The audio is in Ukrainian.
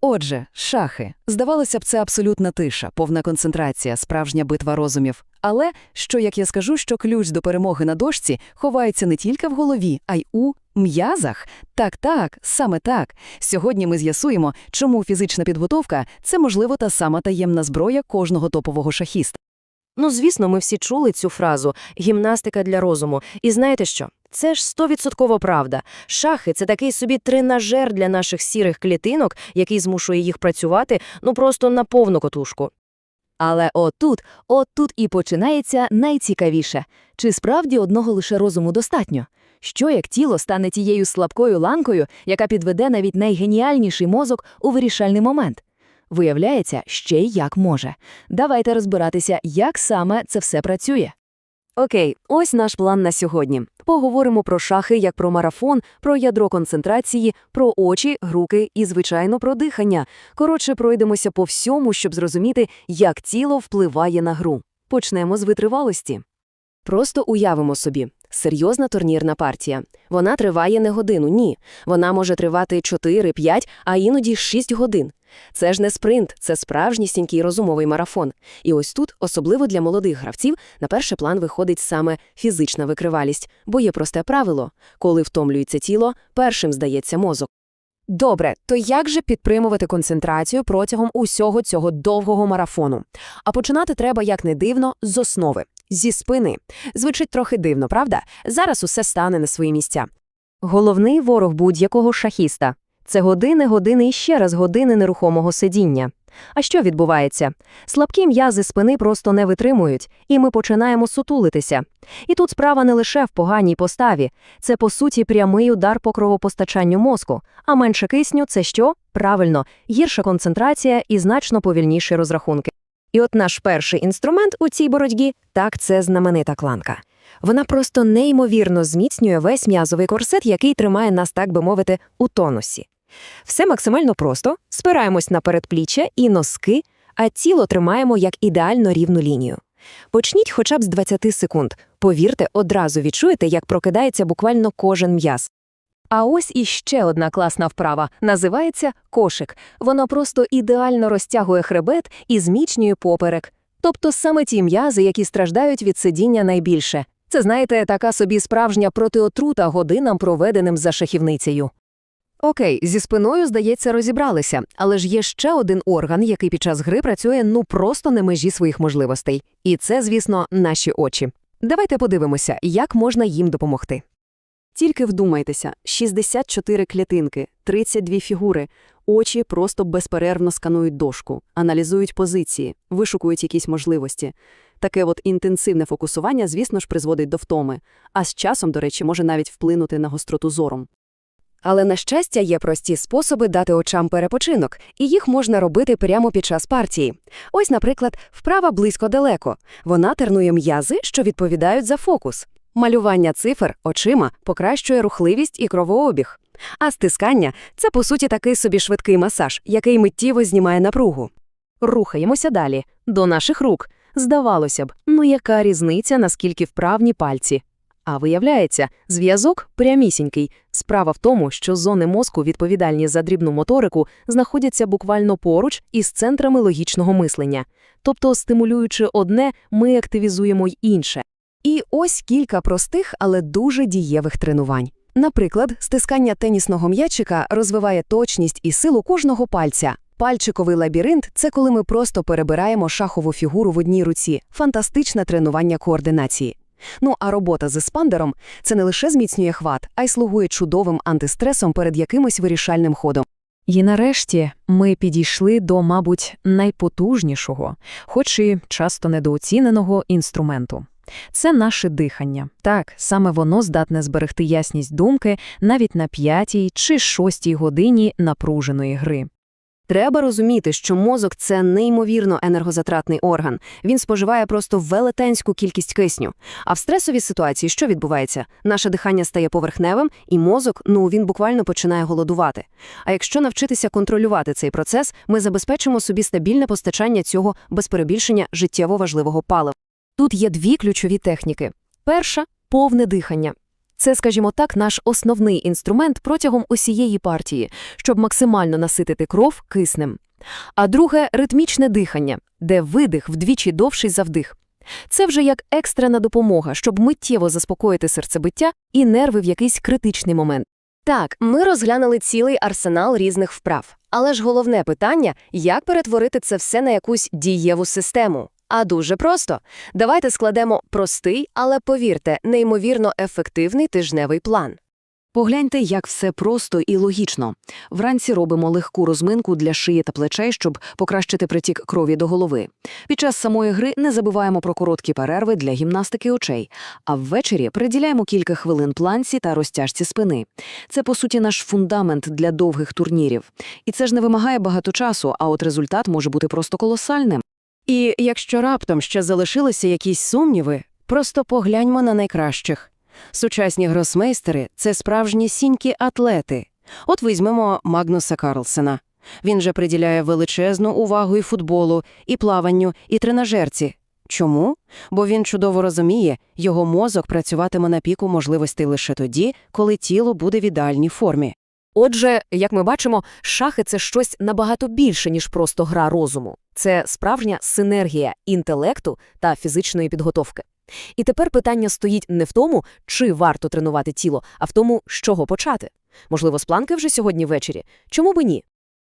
Отже, шахи. Здавалося б, це абсолютна тиша, повна концентрація, справжня битва розумів. Але, що як я скажу, що ключ до перемоги на дошці ховається не тільки в голові, а й у м'язах? Так-так, саме так. Сьогодні ми з'ясуємо, чому фізична підготовка – це, можливо, та сама таємна зброя кожного топового шахіста. Ну, звісно, ми всі чули цю фразу «гімнастика для розуму». І знаєте що? Це ж стовідсотково правда. Шахи – це такий собі тренажер для наших сірих клітинок, який змушує їх працювати, ну, просто на повну котушку. Але отут, отут і починається найцікавіше. Чи справді одного лише розуму достатньо? Що як тіло стане тією слабкою ланкою, яка підведе навіть найгеніальніший мозок у вирішальний момент? Виявляється, ще й як може. Давайте розбиратися, як саме це все працює. Окей, ось наш план на сьогодні. Поговоримо про шахи як про марафон, про ядро концентрації, про очі, руки і, звичайно, про дихання. Коротше, пройдемося по всьому, щоб зрозуміти, як тіло впливає на гру. Почнемо з витривалості. Просто уявимо собі. Серйозна турнірна партія. Вона триває не годину, ні. Вона може тривати 4, 5, а іноді 6 годин. Це ж не спринт, це справжнісінький розумовий марафон. І ось тут, особливо для молодих гравців, на перший план виходить саме фізична викривалість, бо є просте правило – коли втомлюється тіло, першим здається мозок. Добре, то як же підтримувати концентрацію протягом усього цього довгого марафону? А починати треба, як не дивно, з основи, зі спини. Звучить трохи дивно, правда? Зараз усе стане на свої місця. Головний ворог будь-якого шахіста – це години, години і ще раз години нерухомого сидіння. А що відбувається? Слабкі м'язи спини просто не витримують, і ми починаємо сутулитися. І тут справа не лише в поганій поставі. Це, по суті, прямий удар по кровопостачанню мозку. А менше кисню – це що? Правильно, гірша концентрація і значно повільніші розрахунки. І от наш перший інструмент у цій боротьбі – так, це знаменита кланка. Вона просто неймовірно зміцнює весь м'язовий корсет, який тримає нас, так би мовити, у тонусі. Все максимально просто, спираємось на передпліччя і носки, а тіло тримаємо як ідеально рівну лінію. Почніть хоча б з 20 секунд. Повірте, одразу відчуєте, як прокидається буквально кожен м'яз. А ось іще одна класна вправа називається кошик. Воно просто ідеально розтягує хребет і зміцнює поперек. Тобто саме ті м'язи, які страждають від сидіння найбільше. Це, знаєте, така собі справжня протиотрута годинам, проведеним за шахівницею. Окей, зі спиною, здається, розібралися, але ж є ще один орган, який під час гри працює ну просто на межі своїх можливостей. І це, звісно, наші очі. Давайте подивимося, як можна їм допомогти. Тільки вдумайтеся, 64 клітинки, 32 фігури, очі просто безперервно сканують дошку, аналізують позиції, вишукують якісь можливості. Таке от інтенсивне фокусування, звісно ж, призводить до втоми, а з часом, до речі, може навіть вплинути на гостроту зором. Але, на щастя, є прості способи дати очам перепочинок, і їх можна робити прямо під час партії. Ось, наприклад, вправа близько-далеко. Вона тренує м'язи, що відповідають за фокус. Малювання цифр очима покращує рухливість і кровообіг. А стискання це, по суті, такий собі швидкий масаж, який миттєво знімає напругу. Рухаємося далі, до наших рук. Здавалося б, ну яка різниця, наскільки вправні пальці? А виявляється, зв'язок прямісінький. Справа в тому, що зони мозку, відповідальні за дрібну моторику, знаходяться буквально поруч із центрами логічного мислення. Тобто, стимулюючи одне, ми активізуємо й інше. І ось кілька простих, але дуже дієвих тренувань. Наприклад, стискання тенісного м'ячика розвиває точність і силу кожного пальця. Пальчиковий лабіринт це коли ми просто перебираємо шахову фігуру в одній руці, фантастичне тренування координації. Ну а робота з еспандером – це не лише зміцнює хват, а й слугує чудовим антистресом перед якимось вирішальним ходом. І нарешті ми підійшли до, мабуть, найпотужнішого, хоч і часто недооціненого інструменту. Це наше дихання. Так, саме воно здатне зберегти ясність думки навіть на п'ятій чи шостій годині напруженої гри. Треба розуміти, що мозок це неймовірно енергозатратний орган. Він споживає просто велетенську кількість кисню. А в стресовій ситуації що відбувається? Наше дихання стає поверхневим, і мозок, ну він буквально починає голодувати. А якщо навчитися контролювати цей процес, ми забезпечимо собі стабільне постачання цього без перебільшення життєво важливого палива. Тут є дві ключові техніки. Перша повне дихання. Це, скажімо так, наш основний інструмент протягом усієї партії, щоб максимально наситити кров киснем. А друге – ритмічне дихання, де видих вдвічі довший за вдих. Це вже як екстрена допомога, щоб миттєво заспокоїти серцебиття і нерви в якийсь критичний момент. Так, ми розглянули цілий арсенал різних вправ. Але ж головне питання – як перетворити це все на якусь дієву систему? А дуже просто. Давайте складемо простий, але, повірте, неймовірно ефективний тижневий план. Погляньте, як все просто і логічно. Вранці робимо легку розминку для шиї та плечей, щоб покращити притік крові до голови. Під час самої гри не забуваємо про короткі перерви для гімнастики очей, а ввечері приділяємо кілька хвилин планці та розтяжці спини. Це, по суті, наш фундамент для довгих турнірів. І це ж не вимагає багато часу, а от результат може бути просто колосальним. І якщо раптом ще залишилися якісь сумніви, просто погляньмо на найкращих. Сучасні гросмейстери – це справжні сінькі-атлети. От візьмемо Магнуса Карлсена. Він же приділяє величезну увагу і футболу, і плаванню, і тренажерці. Чому? Бо він чудово розуміє, його мозок працюватиме на піку можливостей лише тоді, коли тіло буде в ідеальній формі. Отже, як ми бачимо, шахи – це щось набагато більше, ніж просто гра розуму. Це справжня синергія інтелекту та фізичної підготовки. І тепер питання стоїть не в тому, чи варто тренувати тіло, а в тому, з чого почати. Можливо, з планки вже сьогодні ввечері? Чому би ні?